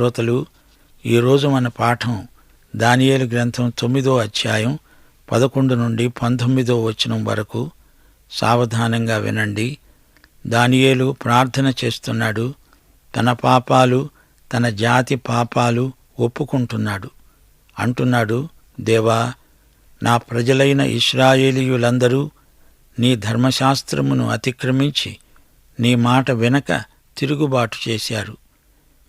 శ్రోతలు ఈరోజు మన పాఠం దానియేలు గ్రంథం తొమ్మిదో అధ్యాయం పదకొండు నుండి పంతొమ్మిదో వచనం వరకు సావధానంగా వినండి. దానియేలు ప్రార్థన చేస్తున్నాడు తన పాపాలు తన జాతి పాపాలు ఒప్పుకుంటున్నాడు. అంటున్నాడు దేవా నా ప్రజలైన ఇస్రాయేలీయులందరూ నీ ధర్మశాస్త్రమును అతిక్రమించి నీ మాట వెనక తిరుగుబాటు చేశారు.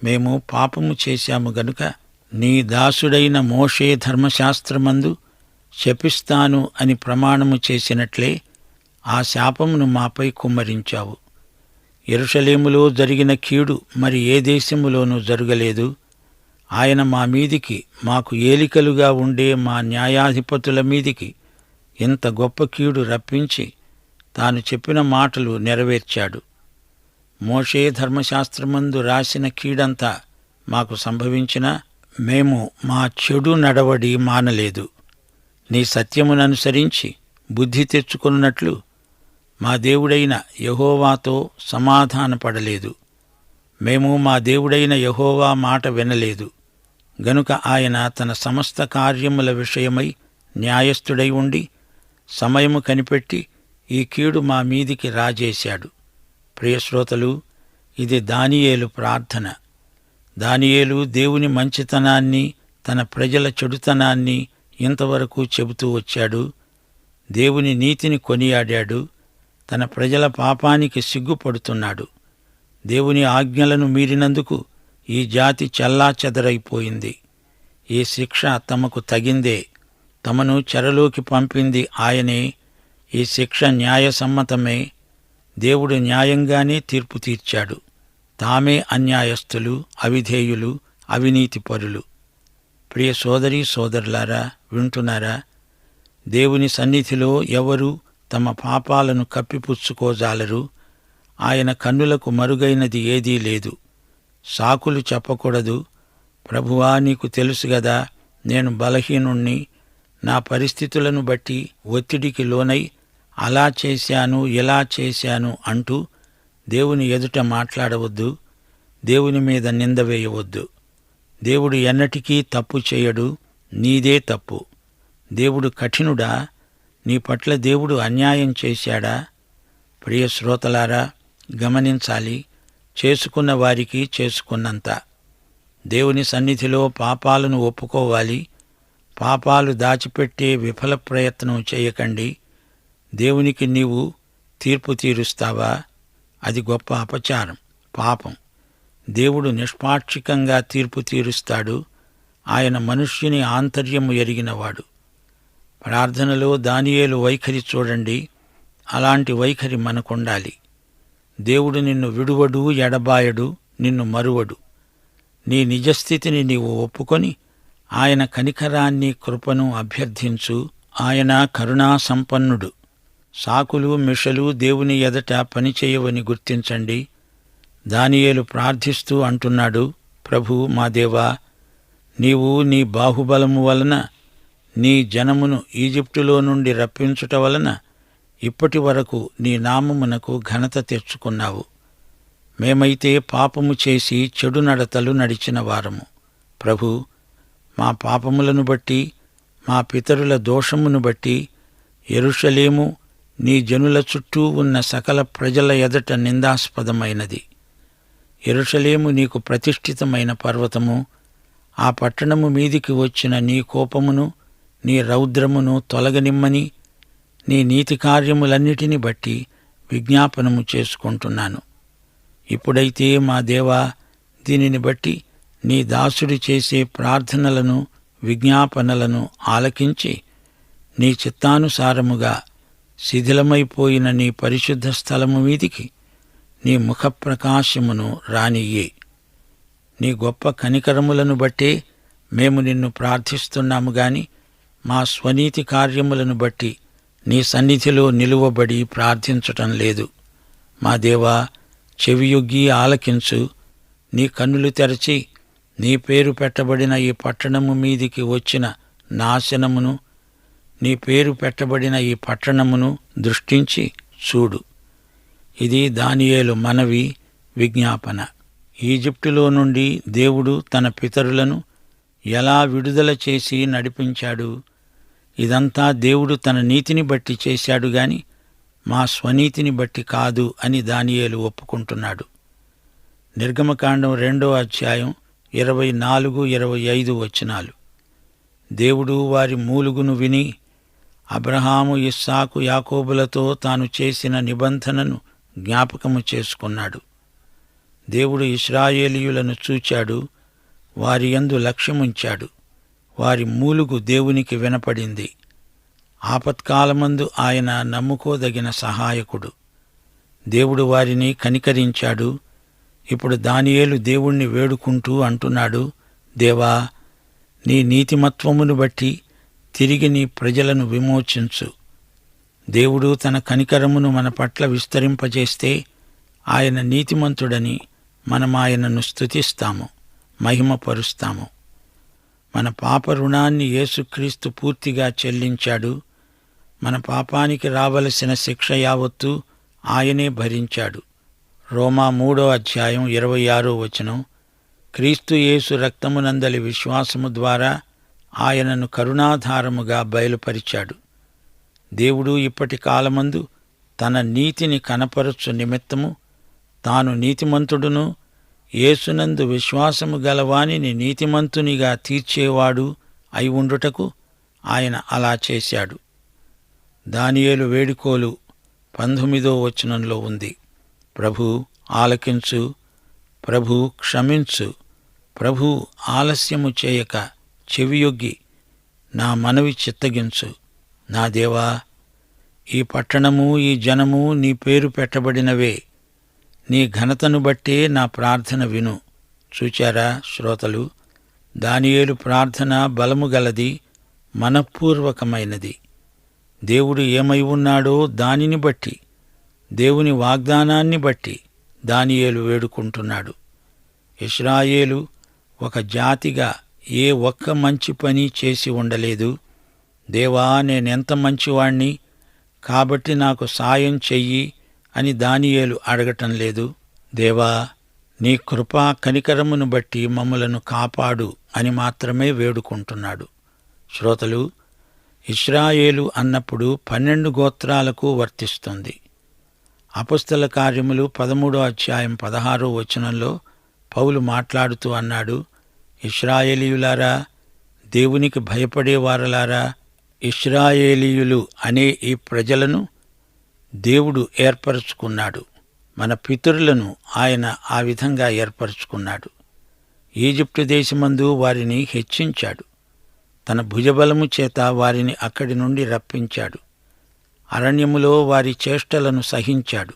మేము పాపము చేశాము గనుక నీ దాసుడైన మోషే ధర్మశాస్త్రమందు శపిస్తాను అని ప్రమాణము చేసినట్లే ఆ శాపమును మాపై కుమ్మరించావు. ఎరుషలేములో జరిగిన కీడు మరి ఏ దేశములోనూ జరగలేదు. ఆయన మా మీదికి మాకు ఏలికలుగా ఉండే మా న్యాయాధిపతుల మీదికి ఇంత గొప్ప కీడు రప్పించి తాను చెప్పిన మాటలు నెరవేర్చాడు. మోషే ధర్మశాస్త్రమందు రాసిన కీడంతా మాకు సంభవించినా మేము మా చెడు నడవడి మానలేదు. నీ సత్యముననుసరించి బుద్ధి తెచ్చుకున్నట్లు మా దేవుడైన యహోవాతో సమాధానపడలేదు. మేము మా దేవుడైన యహోవా మాట వినలేదు. గనుక ఆయన తన సమస్త కార్యముల విషయమై న్యాయస్థుడై ఉండి సమయము కనిపెట్టి ఈ కీడు మా మీదికి రాజేశాడు. ప్రియశ్రోతలు ఇది దానియేలు ప్రార్థన. దానియేలు దేవుని మంచితనాన్ని తన ప్రజల చెడుతనాన్ని ఇంతవరకు చెబుతూ వచ్చాడు. దేవుని నీతిని కొనియాడాడు. తన ప్రజల పాపానికి సిగ్గుపడుతున్నాడు. దేవుని ఆజ్ఞలను మీరినందుకు ఈ జాతి చెల్లాచెదరైపోయింది. ఈ శిక్ష తమకు తగిందే. తమను చెరలోకి పంపింది ఆయనే. ఈ శిక్ష న్యాయసమ్మతమే. దేవుడు న్యాయంగానే తీర్పు తీర్చాడు. తామే అన్యాయస్థులు అవిధేయులు అవినీతిపరులు. ప్రియ సోదరి సోదరులారా వింటున్నారా? దేవుని సన్నిధిలో ఎవరు తమ పాపాలను కప్పిపుచ్చుకోజాలరు? ఆయన కన్నులకు మరుగైనది ఏదీ లేదు. సాకులు చెప్పకూడదు. ప్రభువా నీకు తెలుసు గదా నేను బలహీనుణ్ణి. నా పరిస్థితులను బట్టి ఒత్తిడికి లోనై అలా చేశాను ఇలా చేశాను అంటూ దేవుని ఎదుట మాట్లాడవద్దు దేవుని మీద నింద వేయవద్దు. దేవుడు ఎన్నటికీ తప్పు చేయడు నీదే తప్పు. దేవుడు కఠినుడా నీ పట్ల దేవుడు అన్యాయం చేశాడా? ప్రియ శ్రోతలారా గమనించాలి చేసుకున్న వారికి చేసుకున్నంత. దేవుని సన్నిధిలో పాపాలను ఒప్పుకోవాలి పాపాలు దాచిపెట్టే విఫల ప్రయత్నం చేయకండి. దేవునికి నీవు తీర్పు తీరుస్తావా? అది గొప్ప అపచారం పాపం. దేవుడు నిష్పాక్షికంగా తీర్పు తీరుస్తాడు. ఆయన మనుష్యుని ఆంతర్యము ఎరిగినవాడు. ప్రార్థనలో దానియేలు వైఖరి చూడండి. అలాంటి వైఖరి మనకుండాలి. దేవుడు నిన్ను విడువడు ఎడబాయడు నిన్ను మరువడు. నీ నిజస్థితిని నీవు ఒప్పుకొని ఆయన కనికరాన్ని కృపను అభ్యర్థించు. ఆయన కరుణా సంపన్నుడు సాకులు మిషలు దేవుని ఎదట పనిచేయవని గుర్తించండి. దానియేలు ప్రార్థిస్తూ అంటున్నాడు ప్రభు మా దేవా నీవు నీ బాహుబలము వలన నీ జనమును ఈజిప్టులో నుండి రప్పించుట వలన ఇప్పటి వరకు నీ నామమునకు ఘనత తెచ్చుకున్నావు. మేమైతే పాపము చేసి చెడు నడతలు నడిచిన వారము. ప్రభు మా పాపములను బట్టి మా పితరుల దోషమును బట్టి ఎరుషలేము నీ జనుల చుట్టూ ఉన్న సకల ప్రజల ఎదట నిందాస్పదమైనది. ఎరుషలేము నీకు ప్రతిష్ఠితమైన పర్వతము. ఆ పట్టణము మీదికి వచ్చిన నీ కోపమును నీ రౌద్రమును తొలగనిమ్మని నీ నీతి కార్యములన్నిటిని బట్టి విజ్ఞాపనము చేసుకుంటున్నాను. ఇప్పుడైతే మా దేవా దీనిని బట్టి నీ దాసుడు చేసే ప్రార్థనలను విజ్ఞాపనలను ఆలకించి నీ చిత్తానుసారముగా శిథిలమైపోయిన నీ పరిశుద్ధ స్థలము మీదికి నీ ముఖప్రకాశమును రానియ్యే. నీ గొప్ప కనికరములను బట్టే మేము నిన్ను ప్రార్థిస్తున్నాము గాని మా స్వనీతి కార్యములను బట్టి నీ సన్నిధిలో నిలువబడి ప్రార్థించటం లేదు. మా దేవా చెవియొగ్గి ఆలకించు. నీ కన్నులు తెరచి నీ పేరు పెట్టబడిన ఈ పట్టణము మీదికి వచ్చిన నాశనమును నీ పేరు పెట్టబడిన ఈ పట్టణమును దృష్టించి చూడు. ఇది దానియేలు మనవి విజ్ఞాపన. ఈజిప్టులో నుండి దేవుడు తన పితరులను ఎలా విడుదల చేసి నడిపించాడు? ఇదంతా దేవుడు తన నీతిని బట్టి చేశాడు గాని మా స్వనీతిని బట్టి కాదు అని దానియేలు ఒప్పుకుంటున్నాడు. నిర్గమకాండం రెండో అధ్యాయం ఇరవై నాలుగు ఇరవై ఐదు వచనాలు. దేవుడు వారి మూలుగును విని అబ్రహాము ఇస్సాకు యాకోబులతో తాను చేసిన నిబంధనను జ్ఞాపకము చేసుకున్నాడు. దేవుడు ఇస్రాయేలీయులను చూచాడు వారి యందు లక్ష్యముంచాడు వారి మూలుగు దేవునికి వినపడింది. ఆపత్కాలమందు ఆయన నమ్ముకోదగిన సహాయకుడు. దేవుడు వారిని కనికరించాడు ఇప్పుడు దానియేలు దేవుణ్ణి వేడుకుంటూ అంటున్నాడు దేవా నీ నీతిమత్వమును బట్టి తిరిగి నీ ప్రజలను విమోచించు. దేవుడు తన కనికరమును మన పట్ల విస్తరింపజేస్తే ఆయన నీతిమంతుడని మనం ఆయనను స్తుతిస్తాము మహిమపరుస్తాము. మన పాప రుణాన్ని యేసుక్రీస్తు పూర్తిగా చెల్లించాడు. మన పాపానికి రావలసిన శిక్ష యావత్తు ఆయనే భరించాడు. రోమా మూడో అధ్యాయం ఇరవై ఆరో వచనం. క్రీస్తు యేసు రక్తమునందలి విశ్వాసము ద్వారా ఆయనను కరుణాధారముగా బయలుపరిచాడు. దేవుడు ఇప్పటి కాలమందు తన నీతిని కనపరచు నిమిత్తము తాను నీతిమంతుడును యేసునందు విశ్వాసము గలవానిని నీతిమంతునిగా తీర్చేవాడు అయి ఉండుటకు ఆయన అలా చేశాడు. దానియేలు వేడుకోలు పంతొమ్మిదో వచనంలో ఉంది. ప్రభు ఆలకించు ప్రభు క్షమించు ప్రభు ఆలస్యము చేయక చెవియొగ్గి నా మనవి చిత్తగించు. నా దేవా ఈ పట్టణము ఈ జనము నీ పేరు పెట్టబడినవే. నీ ఘనతను బట్టే నా ప్రార్థన విను. చూచారా శ్రోతలు దానియేలు ప్రార్థన బలము గలది మనఃపూర్వకమైనది. దేవుడు ఏమై ఉన్నాడో దానిని బట్టి దేవుని వాగ్దానాన్ని బట్టి దానియేలు వేడుకుంటున్నాడు. ఇస్రాయేలు ఒక జాతిగా ఏ ఒక్క మంచి పని చేసి ఉండలేదు. దేవా నేనెంత మంచివాణ్ణి? కాబట్టి నాకు సాయం చెయ్యి అని దానియేలు అడగటం లేదు. దేవా నీ కృపా కనికరమును బట్టి మమ్మలను కాపాడు అని మాత్రమే వేడుకుంటున్నాడు. శ్రోతలు ఇస్రాయేలు అన్నప్పుడు పన్నెండు గోత్రాలకు వర్తిస్తుంది. అపుస్తల కార్యములు పదమూడో అధ్యాయం పదహారో వచనంలో పౌలు మాట్లాడుతూ అన్నాడు ఇస్రాయేలీయులారా దేవునికి భయపడేవారలారా ఇస్రాయేలీయులు అనే ఈ ప్రజలను దేవుడు ఏర్పరచుకున్నాడు. మన పితరులను ఆయన ఆ విధంగా ఏర్పరచుకున్నాడు. ఈజిప్టు దేశమందు వారిని హెచ్చించాడు. తన భుజబలము చేత వారిని అక్కడి నుండి రప్పించాడు. అరణ్యములో వారి చేష్టలను సహించాడు.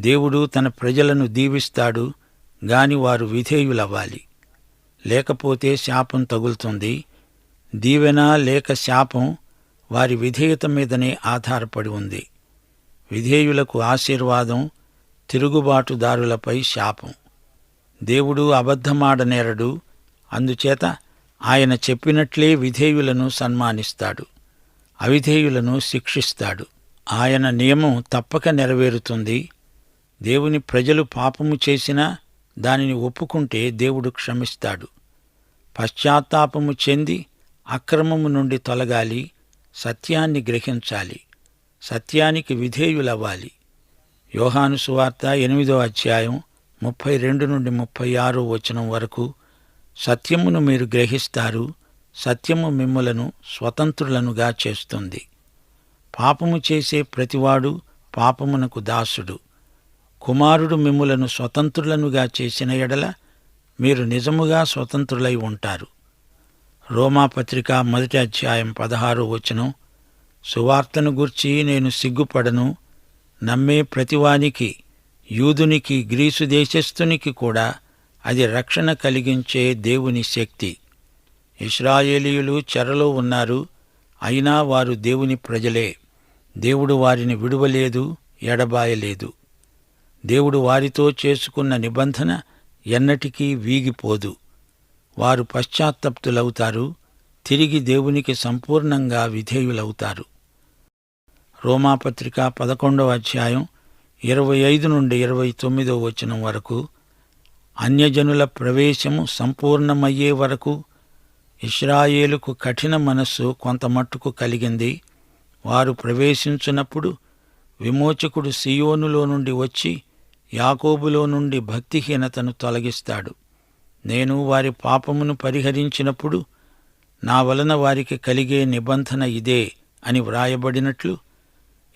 దేవుడు తన ప్రజలను దీవిస్తాడు గాని వారు విధేయులవ్వాలి. లేకపోతే శాపం తగులుతుంది. దీవెన లేక శాపం వారి విధేయత మీదనే ఆధారపడి ఉంది. విధేయులకు ఆశీర్వాదం తిరుగుబాటుదారులపై శాపం. దేవుడు అబద్ధమాడనేరడు అందుచేత ఆయన చెప్పినట్లే విధేయులను సన్మానిస్తాడు. అవిధేయులను శిక్షిస్తాడు. ఆయన నియమం తప్పక నెరవేరుతుంది. దేవుని ప్రజలు పాపము చేసినా దానిని ఒప్పుకుంటే దేవుడు క్షమిస్తాడు. పశ్చాత్తాపము చెంది అక్రమము నుండి తొలగాలి సత్యాన్ని గ్రహించాలి సత్యానికి విధేయులవ్వాలి. యోహాను సువార్త ఎనిమిదో అధ్యాయం ముప్పై రెండు నుండి ముప్పై ఆరో వచనం వరకు సత్యమును మీరు గ్రహిస్తారు సత్యము మిమ్మలను స్వతంత్రులనుగా చేస్తుంది. పాపము చేసే ప్రతివాడు పాపమునకు దాసుడు. కుమారుడు మిమ్ములను స్వతంత్రులనుగా చేసిన ఎడల మీరు నిజముగా స్వతంత్రులై ఉంటారు. రోమాపత్రిక మొదటి అధ్యాయం పదహారు వచనం సువార్తను గూర్చి నేను సిగ్గుపడను నమ్మే ప్రతివానికి యూదునికి గ్రీసు దేశస్థునికి కూడా అది రక్షణ కలిగించే దేవుని శక్తి. ఇస్రాయేలీయులు చెరలో ఉన్నారు అయినా వారు దేవుని ప్రజలే దేవుడు వారిని విడువలేదు ఎడబాయలేదు. దేవుడు వారితో చేసుకున్న నిబంధన ఎన్నటికీ వీగిపోదు. వారు పశ్చాత్తప్తులవుతారు తిరిగి దేవునికి సంపూర్ణంగా విధేయులవుతారు. రోమాపత్రిక పదకొండవ అధ్యాయం ఇరవై ఐదు నుండి ఇరవై తొమ్మిదో వచనం వరకు అన్యజనుల ప్రవేశము సంపూర్ణమయ్యే వరకు ఇస్రాయేలుకు కఠిన మనస్సు కొంతమట్టుకు కలిగింది. వారు ప్రవేశించినప్పుడు విమోచకుడు సియోనులో నుండి వచ్చి యాకోబులో నుండి భక్తిహీనతను తొలగిస్తాడు. నేను వారి పాపమును పరిహరించినప్పుడు నా వలన వారికి కలిగే నిబంధన ఇదే అని వ్రాయబడినట్లు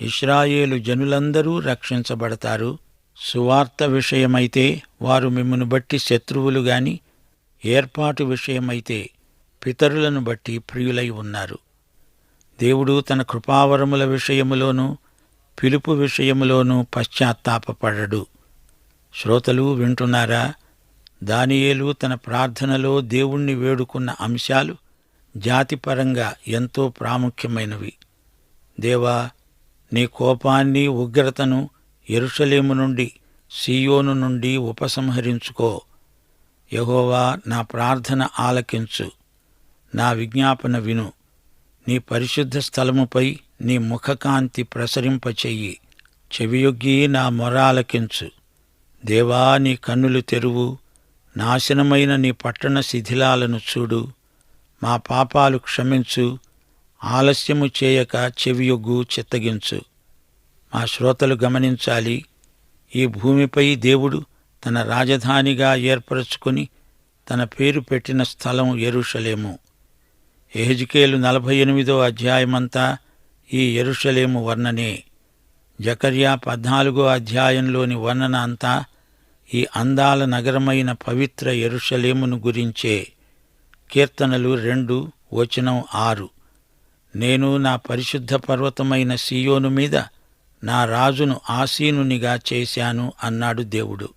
ఇస్రాయేలు జనులందరూ రక్షించబడతారు. సువార్త విషయమైతే వారు మిమ్మను బట్టి శత్రువులు గాని ఏర్పాటు విషయమైతే పితరులను బట్టి ప్రియులై ఉన్నారు. దేవుడు తన కృపావరముల విషయములోనూ పిలుపు విషయములోనూ పశ్చాత్తాపపడడు. శ్రోతలు వింటున్నారా? దానియేలు తన ప్రార్థనలో దేవుణ్ణి వేడుకున్న అంశాలు జాతిపరంగా ఎంతో ప్రాముఖ్యమైనవి. దేవా నీ కోపాన్ని ఉగ్రతను ఎరుషలేము నుండి సీయోను నుండి ఉపసంహరించుకో. యహోవా నా ప్రార్థన ఆలకించు. నా విజ్ఞాపన విను. నీ పరిశుద్ధ స్థలముపై నీ ముఖకాంతి ప్రసరింపచెయ్యి చెవియొగ్గి నా మొరాలకించు దేవా నీ కన్నులు తెరువు నాశనమైన నీ పట్టణ శిథిలాలను చూడు. మా పాపాలు క్షమించు ఆలస్యము చేయక చెవియొగ్గు చిత్తగించు. మా శ్రోతలు గమనించాలి ఈ భూమిపై దేవుడు తన రాజధానిగా ఏర్పరచుకుని తన పేరు పెట్టిన స్థలం ఎరుషలేము ఎహెజ్కేలు నలభై ఎనిమిదో అధ్యాయమంతా ఈ ఎరుషలేము వర్ణనే. జకర్యా పద్నాలుగో అధ్యాయంలోని వర్ణన అంతా ఈ అందాల నగరమైన పవిత్ర ఎరుషలేమును గురించే. కీర్తనలు రెండు వచనం ఆరు. నేను నా పరిశుద్ధ పర్వతమైన సియోను మీద నా రాజును ఆసీనునిగా చేశాను అన్నాడు దేవుడు.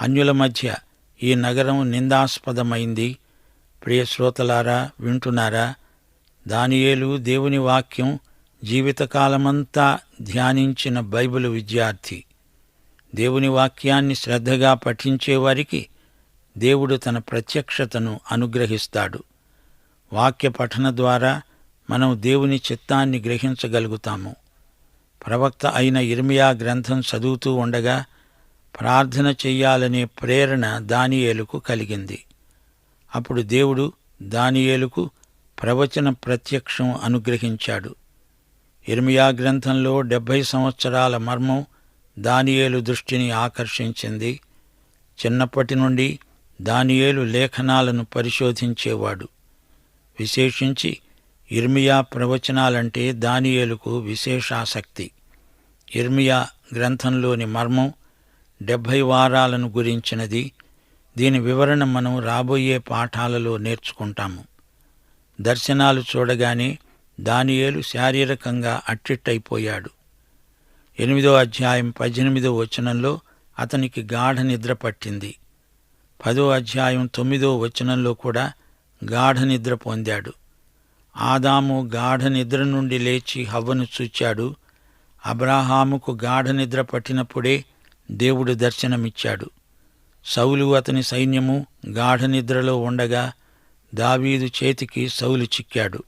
అన్యుల మధ్య ఈ నగరం నిందాస్పదమైంది. ప్రియశ్రోతలారా వింటున్నారా? దానియేలు దేవుని వాక్యం జీవితకాలమంతా ధ్యానించిన బైబిల్ విద్యార్థి. దేవుని వాక్యాన్ని శ్రద్ధగా పఠించేవారికి దేవుడు తన ప్రత్యక్షతను అనుగ్రహిస్తాడు. వాక్య పఠన ద్వారా మనం దేవుని చిత్తాన్ని గ్రహించగలుగుతాము. ప్రవక్త అయిన ఇర్మియా గ్రంథం చదువుతూ ఉండగా ప్రార్థన చెయ్యాలనే ప్రేరణ దానియేలుకు కలిగింది. అప్పుడు దేవుడు దానియేలుకు ప్రవచన ప్రత్యక్షం అనుగ్రహించాడు. ఇర్మియా గ్రంథంలో డెబ్భై సంవత్సరాల మర్మం దానియేలు దృష్టిని ఆకర్షించింది. చిన్నప్పటి నుండి దానియేలు లేఖనాలను పరిశోధించేవాడు. విశేషించి ఇర్మియా ప్రవచనాలంటే దానియేలుకు విశేషాసక్తి. ఇర్మియా గ్రంథంలోని మర్మం డెబ్భై వారాలను గురించినది. దీని వివరణ మనం రాబోయే పాఠాలలో నేర్చుకుంటాము. దర్శనాలు చూడగానే దానియేలు శారీరకంగా అట్టిట్టయిపోయాడు ఎనిమిదో అధ్యాయం పద్దెనిమిదో వచనంలో అతనికి గాఢ నిద్ర పట్టింది. పదో అధ్యాయం తొమ్మిదో వచనంలో కూడా గాఢ నిద్ర పొందాడు. ఆదాము గాఢ నిద్ర నుండి లేచి హవ్వను చూచాడు. అబ్రాహాముకు గాఢ నిద్ర పట్టినప్పుడే దేవుడు దర్శనమిచ్చాడు. సౌలు అతని సైన్యము గాఢ నిద్రలో ఉండగా దావీదు చేతికి సౌలు చిక్కాడు.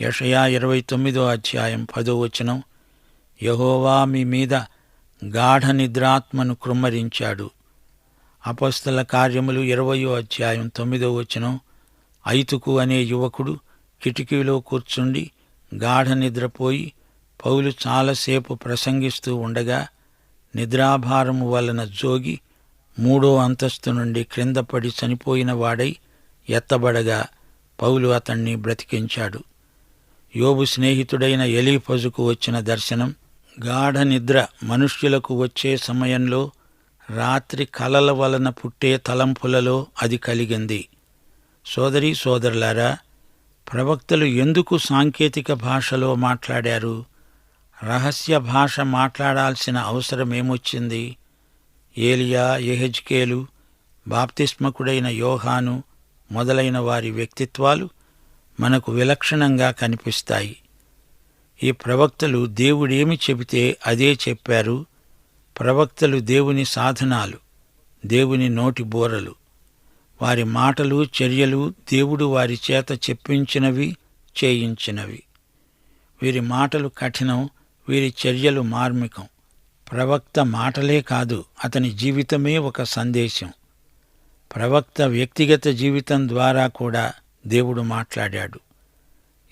యషయా ఇరవై తొమ్మిదో అధ్యాయం పదో వచనం. యహోవా మీ మీద గాఢ నిద్రాత్మను కృమ్మరించాడు. అపస్తల కార్యములు ఇరవయో అధ్యాయం తొమ్మిదో వచనం. ఐతుకు అనే యువకుడు కిటికీలో కూర్చుండి గాఢ నిద్రపోయి పౌలు చాలాసేపు ప్రసంగిస్తూ ఉండగా నిద్రాభారము వలన జోగి మూడో అంతస్తు నుండి క్రిందపడి చనిపోయిన వాడై ఎత్తబడగా పౌలు అతణ్ణి బ్రతికించాడు. యోబు స్నేహితుడైన ఎలీఫజుకు వచ్చిన దర్శనం గాఢ నిద్ర మనుష్యులకు వచ్చే సమయంలో రాత్రి కలల వలన పుట్టే తలంపులలో అది కలిగింది. సోదరి సోదరులారా ప్రవక్తలు ఎందుకు సాంకేతిక భాషలో మాట్లాడారు? రహస్య భాష మాట్లాడాల్సిన అవసరమేమొచ్చింది ఏలియా ఎహెజ్కేలు బాప్తిస్మకుడైన యోహాను మొదలైన వారి వ్యక్తిత్వాలు మనకు విలక్షణంగా కనిపిస్తాయి. ఈ ప్రవక్తలు దేవుడేమి చెబితే అదే చెప్పారు. ప్రవక్తలు దేవుని సాధనాలు దేవుని నోటి బోరలు. వారి మాటలు చర్యలు దేవుడు వారి చేత చెప్పించినవి చేయించినవి. వీరి మాటలు కఠినం వీరి చర్యలు మార్మికం. ప్రవక్త మాటలే కాదు అతని జీవితమే ఒక సందేశం. ప్రవక్త వ్యక్తిగత జీవితం ద్వారా కూడా దేవుడు మాట్లాడాడు.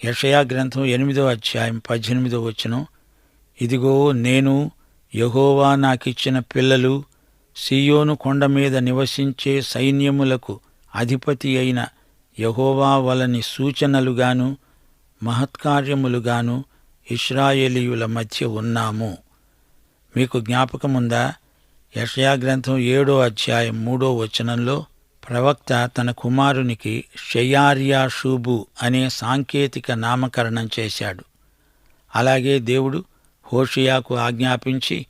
యషయా గ్రంథం ఎనిమిదో అధ్యాయం పద్దెనిమిదో వచనం ఇదిగో నేను యహోవా నాకిచ్చిన పిల్లలు సియోను కొండ మీద నివసించే సైన్యములకు అధిపతి అయిన యహోవా వలని సూచనలుగాను మహత్కార్యములుగాను ఇస్రాయేలీయుల మధ్య ఉన్నాము. మీకు జ్ఞాపకముందా? యషయా గ్రంథం ఏడో అధ్యాయం మూడో వచనంలో ప్రవక్త తన కుమారునికి షయార్యాషూబు అనే సాంకేతిక నామకరణం చేశాడు. అలాగే దేవుడు హోషియాకు ఆజ్ఞాపించి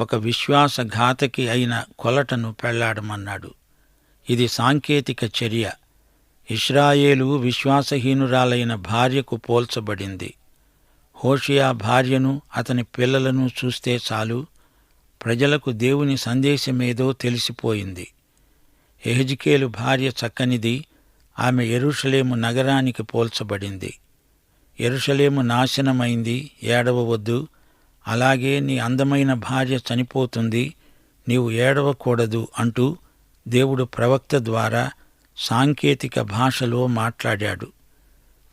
ఒక విశ్వాసఘాతకి అయిన కొలటను పెళ్ళాడమన్నాడు. ఇది సాంకేతిక చర్య. ఇస్రాయేలు విశ్వాసహీనురాలైన భార్యకు పోల్చబడింది. హోషియా భార్యను అతని పిల్లలను చూస్తే చాలు ప్రజలకు దేవుని సందేశమేదో తెలిసిపోయింది. ఎహజికేలు భార్య చక్కనిది ఆమె ఎరుషలేము నగరానికి పోల్చబడింది. ఎరుషలేము నాశనమైంది ఏడవవద్దు. అలాగే నీ అందమైన భార్య చనిపోతుంది నీవు ఏడవకూడదు అంటూ దేవుడు ప్రవక్త ద్వారా సాంకేతిక భాషలో మాట్లాడాడు.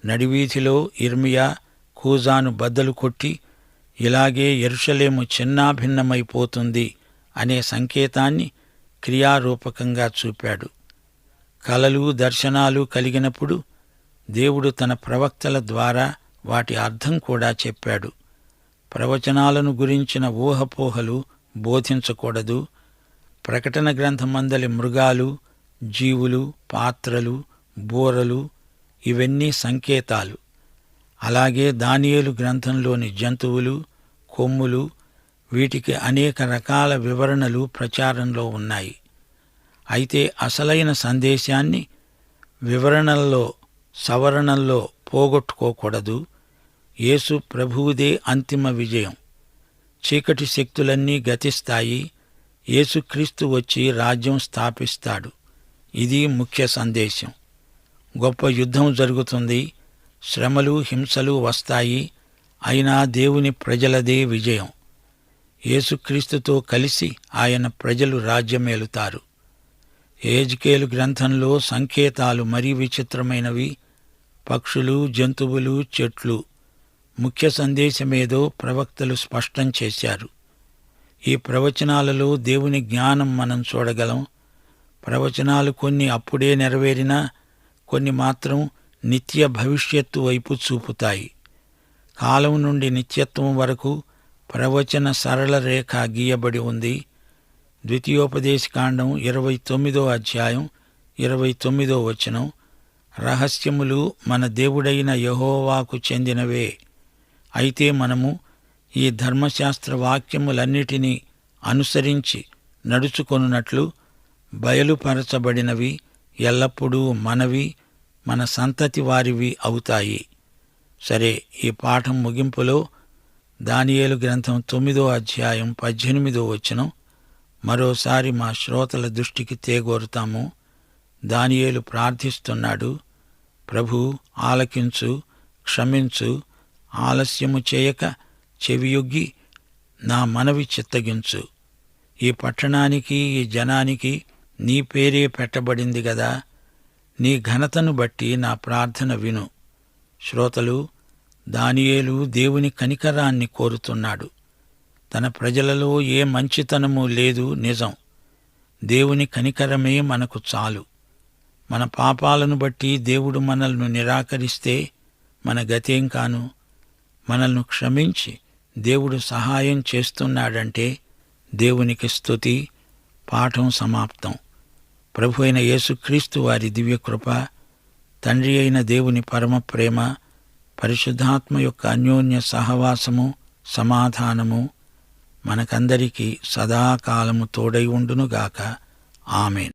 నడివీధిలో ఇర్మియా కూజాను బద్దలు కొట్టి ఇలాగే ఎరుషలేము చిన్నాభిన్నమైపోతుంది అనే సంకేతాన్ని క్రియారూపకంగా చూపాడు. కలలు దర్శనాలు కలిగినప్పుడు దేవుడు తన ప్రవక్తల ద్వారా వాటి అర్థం కూడా చెప్పాడు. ప్రవచనాలను గురించిన ఊహపోహలు బోధించకూడదు. ప్రకటన గ్రంథమందలి మృగాలు జీవులు పాత్రలు బూరలు ఇవన్నీ సంకేతాలు. అలాగే దానియేలు గ్రంథంలోని జంతువులు కొమ్ములు వీటికి అనేక రకాల వివరణలు ప్రచారంలో ఉన్నాయి. అయితే అసలైన సందేశాన్ని వివరణల్లో సవరణల్లో పోగొట్టుకోకూడదు. యేసు ప్రభువుదే అంతిమ విజయం. చీకటి శక్తులన్నీ గతిస్తాయి. యేసుక్రీస్తు వచ్చి రాజ్యం స్థాపిస్తాడు. ఇది ముఖ్య సందేశం. గొప్ప యుద్ధం జరుగుతుంది. శ్రమలు హింసలు వస్తాయి. అయినా దేవుని ప్రజలదే విజయం. యేసుక్రీస్తుతో కలిసి ఆయన ప్రజలు రాజ్యమేలుతారు. ఏజ్కేలు గ్రంథంలో సంకేతాలు మరీ విచిత్రమైనవి. పక్షులు జంతువులు చెట్లు. ముఖ్య సందేశమేదో ప్రవక్తలు స్పష్టం చేశారు. ఈ ప్రవచనాలలో దేవుని జ్ఞానం మనం చూడగలం. ప్రవచనాలు కొన్ని అప్పుడే నెరవేరినా కొన్ని మాత్రం నిత్య భవిష్యత్తు వైపు చూపుతాయి. కాలం నుండి నిత్యత్వం వరకు ప్రవచన సరళ రేఖ గీయబడి ఉంది. ద్వితీయోపదేశకాండం ఇరవై తొమ్మిదో అధ్యాయం ఇరవై తొమ్మిదో వచనం. రహస్యములు మన దేవుడైన యహోవాకు చెందినవే. అయితే మనము ఈ ధర్మశాస్త్ర వాక్యములన్నిటినీ అనుసరించి నడుచుకొనున్నట్లు బయలుపరచబడినవి ఎల్లప్పుడూ మనవి మన సంతతి వారివి అవుతాయి. సరే ఈ పాఠం ముగింపులో దానియేలు గ్రంథం తొమ్మిదో అధ్యాయం పద్దెనిమిదో వచనం. మరోసారి మా శ్రోతల దృష్టికి తేగోరుతాము. దానియేలు ప్రార్థిస్తున్నాడు ప్రభు ఆలకించు క్షమించు ఆలస్యము చేయక చెవియొగ్గి నా మనవి చిత్తగించు. ఈ పట్టణానికి ఈ జనానికి నీ పేరే పెట్టబడింది గదా. నీ ఘనతను బట్టి నా ప్రార్థన విను. శ్రోతలు దానియేలు దేవుని కనికరాన్ని కోరుతున్నాడు. తన ప్రజలలో ఏ మంచితనము లేదు నిజం. దేవుని కనికరమే మనకు చాలు. మన పాపాలను బట్టి దేవుడు మనల్ని నిరాకరిస్తే మన గతేం కాను? మనల్ని క్షమించి దేవుడు సహాయం చేస్తున్నాడంటే దేవునికి స్తుతి పాఠం సమాప్తం. ప్రభు అయిన యేసుక్రీస్తు వారి దివ్యకృప తండ్రి అయిన దేవుని పరమ ప్రేమ పరిశుద్ధాత్మ యొక్క అన్యోన్య సహవాసము సమాధానము మనకందరికీ సదాకాలము తోడై ఉండునుగాక. ఆమెన్.